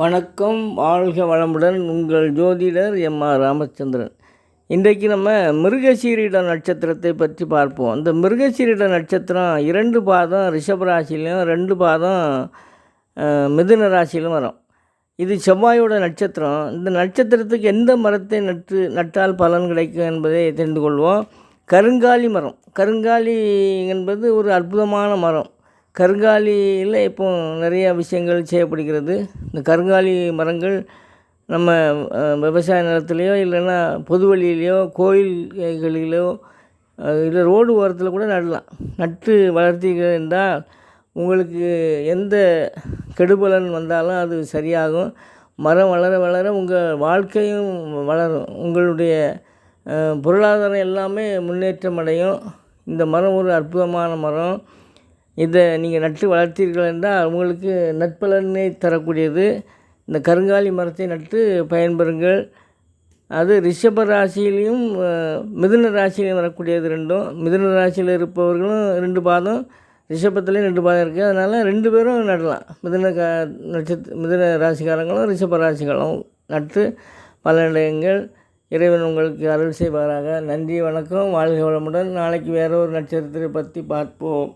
வணக்கம் வாழ்க வளமுடன் உங்கள் ஜோதிடர் எம் ஆர் ராமச்சந்திரன். இன்றைக்கு நம்ம மிருகசீரிட நட்சத்திரத்தை பற்றி பார்ப்போம். அந்த மிருகசீரிட நட்சத்திரம் இரண்டு பாதம் ரிஷபராசிலையும் ரெண்டு பாதம் மிதுன ராசியிலும் வரும். இது செவ்வாயோட நட்சத்திரம். இந்த நட்சத்திரத்துக்கு எந்த மரத்தை நட்டு நட்டால் பலன் கிடைக்கும் என்பதை தெரிந்து கொள்வோம். கருங்காலி மரம். கருங்காலி என்பது ஒரு அற்புதமான மரம். கருங்காலியில் இப்போ நிறைய விஷயங்கள் செய்யப்படுகிறது. இந்த கருங்காலி மரங்கள் நம்ம விவசாய நிலத்துலையோ இல்லைன்னா பொது வழியிலையோ கோயில்களிலோ இல்லை ரோடு ஓரத்தில் கூட நடலாம். நட்டு வளர்த்திகள் என்றால் உங்களுக்கு எந்த கெடுபலன் வந்தாலும் அது சரியாகும். மரம் வளர வளர உங்கள் வாழ்க்கையும் வளரும். உங்களுடைய பொருளாதாரம் எல்லாமே முன்னேற்றம் அடையும். இந்த மரம் ஒரு அற்புதமான மரம். இதை நீங்கள் நட்டு வளர்த்தீர்கள் என்றால் உங்களுக்கு நட்பலனை தரக்கூடியது. இந்த கருங்காலி மரத்தை நட்டு பயன்பெறுங்கள். அது ரிஷப ராசியிலையும் மிதுன ராசியிலையும் வரக்கூடியது ரெண்டும். மிதுன ராசியில் இருப்பவர்களும் ரெண்டு பாதம் ரிஷபத்துலேயும் ரெண்டு பாதம் இருக்குது அதனால் ரெண்டு பேரும் நடலாம். மிதுன க நட்சத்திர மிதுன ராசிக்காரங்களும் ரிஷப ராசிகளும் நட்டு பலனடையுங்கள். இறைவன் உங்களுக்கு அருள் செய்வாராக. நன்றி வணக்கம். வாழ்க வளமுடன். நாளைக்கு வேற ஒரு நட்சத்திரத்தை பற்றி பார்ப்போம்.